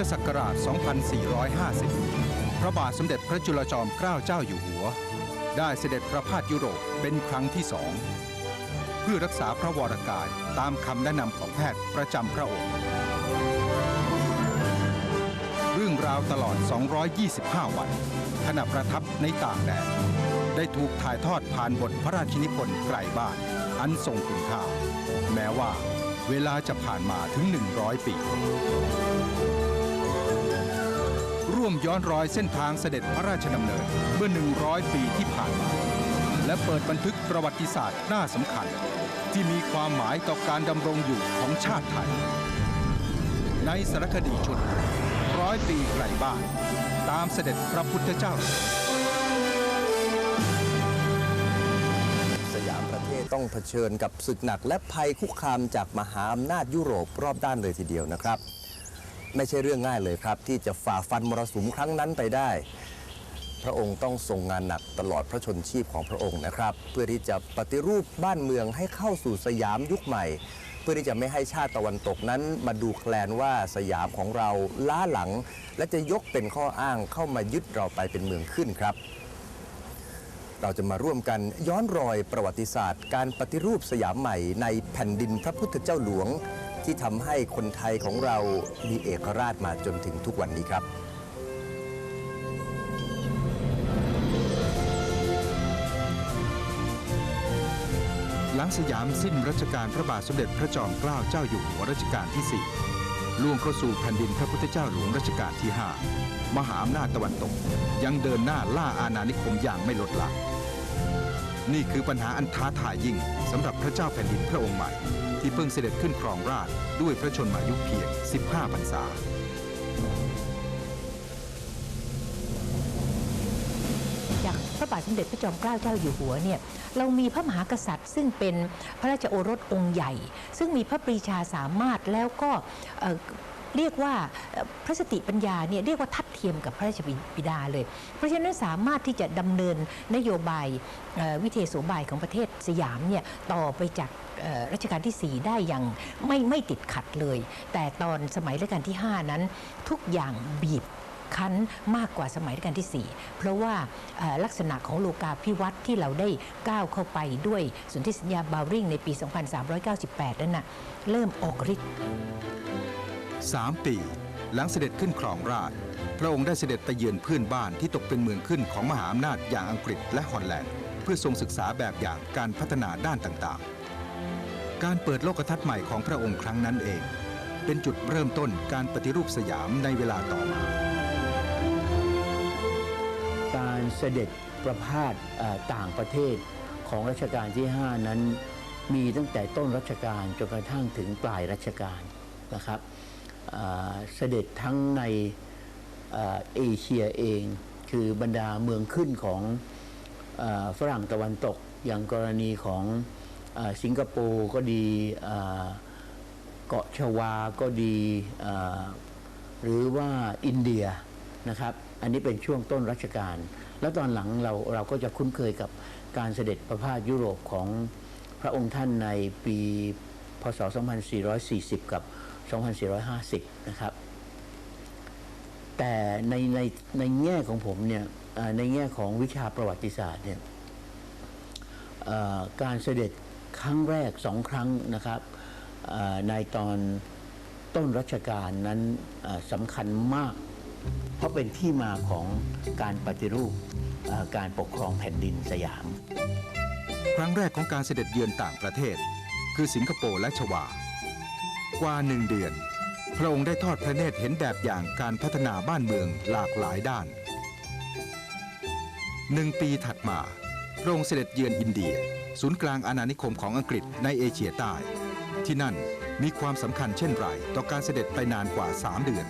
ธศักราช 2450 พระบาทสมเด็จพระจุลจอมเกล้าเจ้าอยู่หัว ได้เสด็จประพาสยุโรปเป็นครั้งที่สอง เพื่อรักษาพระวรกายตามคำแนะนำของแพทย์ประจำพระองค์ เรื่องราวตลอด 225 วันขณะประทับในต่างแดนได้ถูกถ่ายทอดผ่านบทพระราชินิพนธ์ไกลบ้าน อันทรงคุณค่า แม้ว่าเวลาจะผ่านมาถึง 100 ปี ร่วมย้อนรอยเส้นทางเสด็จพระราชดำเนินเมื่อ 100 ปีที่ผ่านมา และเปิดบันทึกประวัติศาสตร์หน้าสำคัญ ที่มีความหมายต่อการดำรงอยู่ของชาติไทย ในสารคดีชุดร้อยปีไกลบ้าน ตามเสด็จพระพุทธเจ้า สยามประเทศต้องเผชิญกับศึกหนักและภัยคุกคามจากมหาอำนาจยุโรปรอบด้านเลยทีเดียวนะครับ ไม่ใช่เรื่องง่ายเลยครับ ที่จะฝ่าฟันมรสุมครั้งนั้นไปได้ พระองค์ต้องทรงงานหนักตลอดพระชนชีพของพระองค์นะครับ เพื่อที่จะปฏิรูปบ้านเมืองให้เข้าสู่สยามยุคใหม่ เพื่อที่จะไม่ให้ชาติตะวันตกนั้น มาดูแคลนว่าสยามของเราล้าหลัง และจะยกเป็นข้ออ้างเข้ามายึดเราไปเป็นเมืองขึ้นครับเราจะมาร่วมกันย้อนรอยประวัติศาสตร์ การปฏิรูปสยามใหม่ในแผ่นดินพระพุทธเจ้าหลวง ที่ทำให้คนไทยของเรามีเอกราชมาจนถึงทุกวันนี้ครับหลังสยามสิ้นรัชกาลพระบาทสมเด็จพระจอมเกล้าเจ้าอยู่หัวรัชกาลที่ 4 ล่วงเข้าสู่แผ่นดินพระพุทธเจ้าหลวงรัชกาลที่ 5 มหาอำนาจตะวันตก ยังเดินหน้าล่าอาณานิคมอย่างไม่ลดละ นี่คือปัญหาอันท้าทายยิ่งสำหรับพระเจ้าแผ่นดินพระองค์ใหม่ ที่เพิ่งเสด็จขึ้นครองราชด้วยพระชนมายุเพียง 15พรรษา จากพระบาทสมเด็จพระจอมเกล้าเจ้าอยู่หัวเนี่ยเรามีพระมหากษัตริย์ ซึ่งเป็นพระราชโอรสองค์ใหญ่ ซึ่งมีพระปรีชาสามารถแล้วก็ เรียกว่าพระสติปัญญาเนี่ยเรียกว่าทัดเทียมกับพระราชบิดาเลย เพราะฉะนั้นสามารถที่จะดำเนินนโยบายวิเทศโสบายของประเทศสยามเนี่ยต่อไปจากรัชกาลที่ 4 ได้อย่างไม่ไม่ติดขัดเลย แต่ตอนสมัยรัชกาลที่ 5 นั้นทุกอย่างบีบคั้นมากกว่าสมัยรัชกาลที่ 4 เพราะว่าลักษณะของโลกาพิวัตน์ที่เราได้ก้าวเข้าไปด้วยสนธิสัญญาบาวริงในปี 2398 นั้นน่ะเริ่มออกฤทธิ์ 3 ปี หลังเสด็จขึ้นครองราชพระองค์ได้เสด็จไปเยือนเพื่อนบ้านที่ตกเป็นเมืองขึ้นของมหาอำนาจอย่างอังกฤษและฮอลแลนด์ เพื่อทรงศึกษาแบบอย่างการพัฒนาด้านต่างๆ การเปิดโลกทัศน์ใหม่ของพระองค์ครั้งนั้นเอง เป็นจุดเริ่มต้นการปฏิรูปสยามในเวลาต่อมา การเสด็จประพาสต่างประเทศของรัชกาลที่ 5 นั้นมีตั้งแต่ต้นรัชกาลจนกระทั่งถึงปลายรัชกาลนะครับ เอ่อเสด็จทั้งในเอเชียเอง คือบรรดาเมืองขึ้นของฝรั่งตะวันตก อย่างกรณีของอสิงคโปร์ก็ดีเกาะชวาก็ดีหรือว่าอินเดียนะครับ อันนี้เป็นช่วงต้นรัชกาลแล้วตอนหลังเราเราก็จะคุ้นเคยกับการเสด็จประพาสยุโรปของพระองค์ท่านในปีพศ 2440 กับ 2450 นะครับ แต่ในในในแง่ของผมเนี่ยในแง่ของวิชาประวัติศาสตร์เนี่ยการเสด็จครั้งแรกสองครั้งนะครับในตอนต้นรัชกาลนั้นสำคัญมาก เพราะเป็นที่มาของการปฏิรูปการปกครองแผ่นดินสยาม ครั้งแรกของการเสด็จเยือนต่างประเทศ คือสิงคโปร์และชวา กว่าหนึ่งเดือน พระองค์ได้ทอดพระเนตรเห็นแบบอย่างการพัฒนาบ้านเมืองหลากหลายด้านหนึ่งปีถัดมา พระองค์เสด็จเยือนอินเดีย ศูนย์กลางอาณานิคมของอังกฤษในเอเชียใต้ ที่นั่นมีความสำคัญเช่นไรต่อการเสด็จไปนานกว่า 3 เดือน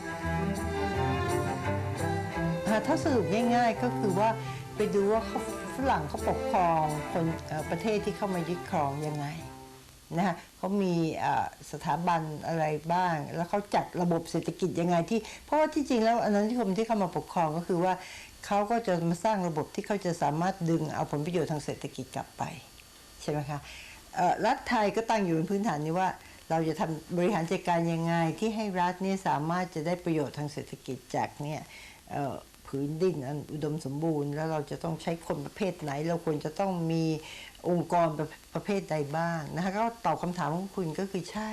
ถ้าสรุปง่ายๆก็คือว่าไปดูว่าฝรั่งเขาปกครองคนประเทศที่เข้ามายึดครองยังไง นะคะเขามีสถาบันอะไรบ้าง แล้วเขาจัดระบบเศรษฐกิจยังไงที่ เพราะว่าที่จริงแล้วอนันติคมที่เข้ามาปกครองก็คือว่าเขาก็จะมาสร้างระบบที่เขาจะสามารถดึงเอาผลประโยชน์ทางเศรษฐกิจกลับไปใช่ไหมคะรัฐไทยก็ตั้งอยู่บนพื้นฐานนี้ว่าเราจะทำบริหารจัดการยังไงที่ให้รัฐเนี่ยสามารถจะได้ประโยชน์ทางเศรษฐกิจจากเนี่ย ผืนดินอันอุดมสมบูรณ์ แล้วเราจะต้องใช้คนประเภทไหน เราควรจะต้องมีองค์กรประประเภทใดบ้างนะคะก็ตอบคำถามของคุณก็คือใช่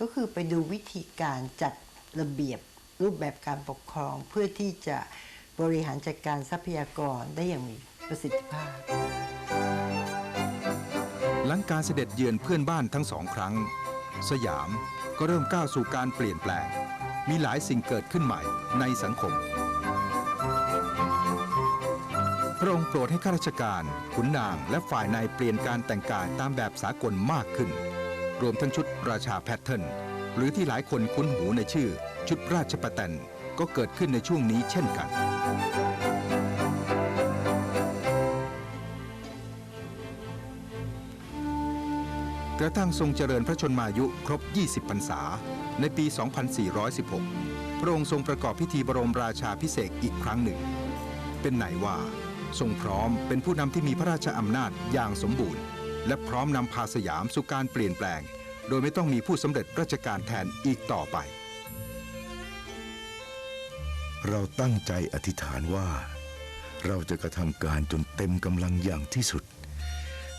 ก็คือไปดูวิธีการจัดระเบียบรูปแบบการปกครอง เพื่อที่จะบริหารจัดการทรัพยากรได้อย่างมีประสิทธิภาพ หลังการเสด็จเยือนเพื่อนบ้านทั้งสองครั้ง สยามก็เริ่มก้าวสู่การเปลี่ยนแปลง มีหลายสิ่งเกิดขึ้นใหม่ในสังคม ระองค์โปรดให้ข้าราชการ ขุนนางและฝ่ายในเปลี่ยนการแต่งกายตามแบบสากลมากขึ้น รวมทั้งชุดราชาแพทเทิร์นหรือที่หลายคนคุ้นหูในชื่อ ชุดราชประแตนก็เกิดขึ้นในช่วงนี้เช่นกันกระทั่งทรงเจริญพระชนมายุครบ 20 พรรษา ในปี 2416 พระองค์ทรงประกอบพิธีบรมราชาพิเศษอีกครั้งหนึ่ง เป็นไหนว่า ทรงพร้อมเป็นผู้นำที่มีพระราชอำนาจอย่างสมบูรณ์ และพร้อมนำพาสยามสู่การเปลี่ยนแปลง โดยไม่ต้องมีผู้สำเร็จราชการแทนอีกต่อไป เราตั้งใจอธิษฐานว่า เราจะกระทำการจนเต็มกำลังอย่างที่สุด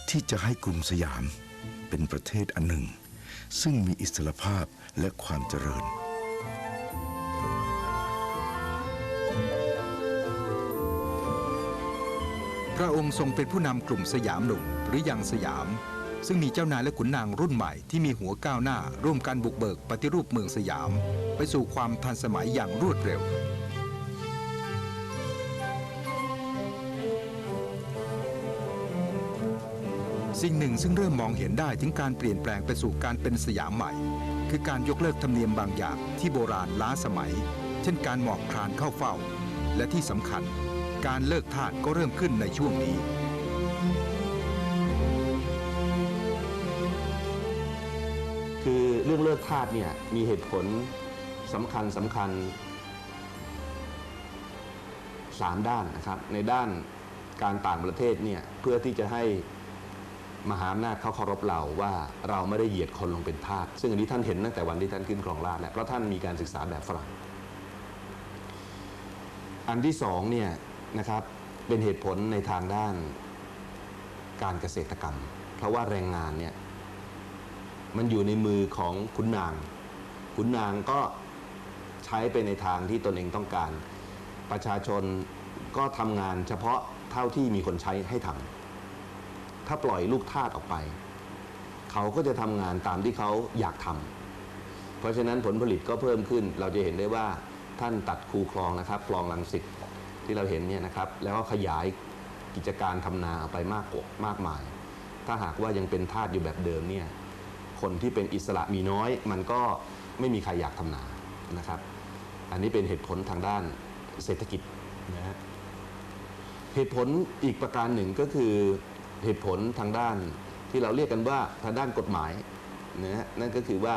ที่จะให้กรุงสยามเป็นประเทศอันหนึ่ง ซึ่งมีอิสรภาพและความเจริญ พระองค์ทรงเป็นผู้นำกลุ่มสยามหนุ่มหรือยังสยาม ซึ่งมีเจ้านายและขุนนางรุ่นใหม่ที่มีหัวก้าวหน้าร่วมกันบุกเบิกปฏิรูปเมืองสยาม ไปสู่ความทันสมัยอย่างรวดเร็วสิ่งหนึ่งซึ่งเริ่มมองเห็นได้ถึงการเปลี่ยนแปลงไปสู่การเป็นสยามใหม่ คือการยกเลิกธรรมเนียมบางอย่างที่โบราณล้าสมัย เช่นการหมอบคลานเข้าเฝ้า และที่สำคัญ การเลิกทาสก็เริ่มขึ้นในช่วงนี้ คือเรื่องเลิกทาสเนี่ยมีเหตุผลสำคัญสำคัญสามด้านนะครับในด้านการต่างประเทศเนี่ยเพื่อที่จะให้มหาอำนาจเขาเคารพเราว่าเราไม่ได้เหยียดคนลงเป็นทาสซึ่งอันนี้ท่านเห็นตั้งแต่วันที่ท่านขึ้นครองราชย์แล้วเพราะท่านมีการศึกษาแบบฝรั่งอันที่สองเนี่ย นะครับ เป็นเหตุผลในทางด้านการเกษตรกรรม เพราะว่าแรงงานเนี่ยมันอยู่ในมือของขุนนางขุนนางก็ใช้ไปในทางที่ตนเองต้องการ ประชาชนก็ทำงานเฉพาะเท่าที่มีคนใช้ให้ทำถ้าปล่อยลูกทาสออกไป เขาก็จะทำงานตามที่เขาอยากทำเพราะฉะนั้นผลผลิตก็เพิ่มขึ้น เราจะเห็นได้ว่าท่านตัดคูคลองนะครับ คลองลังสิต ที่เราเห็นเนี่ยนะครับแล้วก็ขยายกิจการทำนาออกไปมากกว่ามากมาย ถ้าหากว่ายังเป็นทาสอยู่แบบเดิมเนี่ยคนที่เป็นอิสระมีน้อย มันก็ไม่มีใครอยากทำนานะครับ อันนี้เป็นเหตุผลทางด้านเศรษฐกิจนะฮะเหตุผลอีกประการหนึ่งก็คือเหตุผลทางด้านที่เราเรียกกันว่าทางด้านกฎหมายนะฮะนั่นก็คือว่า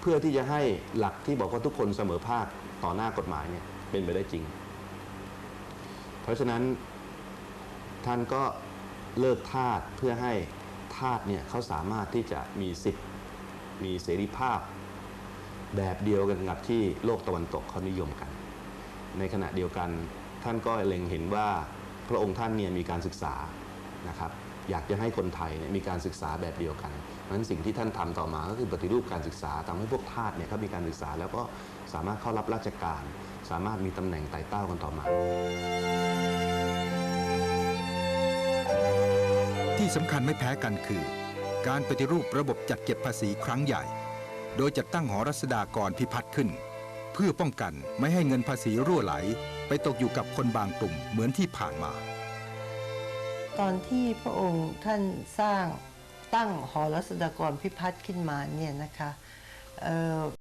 เพื่อที่จะให้หลักที่บอกว่าทุกคนเสมอภาคต่อหน้ากฎหมายเนี่ยเป็นไปได้จริง เพราะฉะนั้นท่านก็เลิกทาสเพื่อให้ทาสเนี่ยเขาสามารถที่จะมีสิทธิ์มีเสรีภาพ แบบเดียวกันกับที่โลกตะวันตกเขานิยมกัน ในขณะเดียวกันท่านก็เล็งเห็นว่าพระองค์ท่านเนี่ยมีการศึกษานะครับ อยากจะให้คนไทยมีการศึกษาแบบเดียวกันเพราะฉะนั้นสิ่งที่ท่านทำต่อมาก็คือปฏิรูปการศึกษาทำให้พวกทาสเนี่ยเขามีการศึกษาแล้วก็สามารถเข้ารับราชการ สามารถมีตำแหน่งไต่เต้ากันต่อมาที่สำคัญไม่แพ้กันคือ การปฏิรูประบบจัดเก็บภาษีครั้งใหญ่ โดยจัดตั้งหอรัศดากรพิพัฒน์ขึ้น เพื่อป้องกันไม่ให้เงินภาษีรั่วไหล ไปตกอยู่กับคนบางกลุ่มเหมือนที่ผ่านมา ตอนที่พระองค์ท่านสร้างตั้งหอรัศดากรพิพัฒน์ขึ้นมาเนี่ยนะคะเอ่อ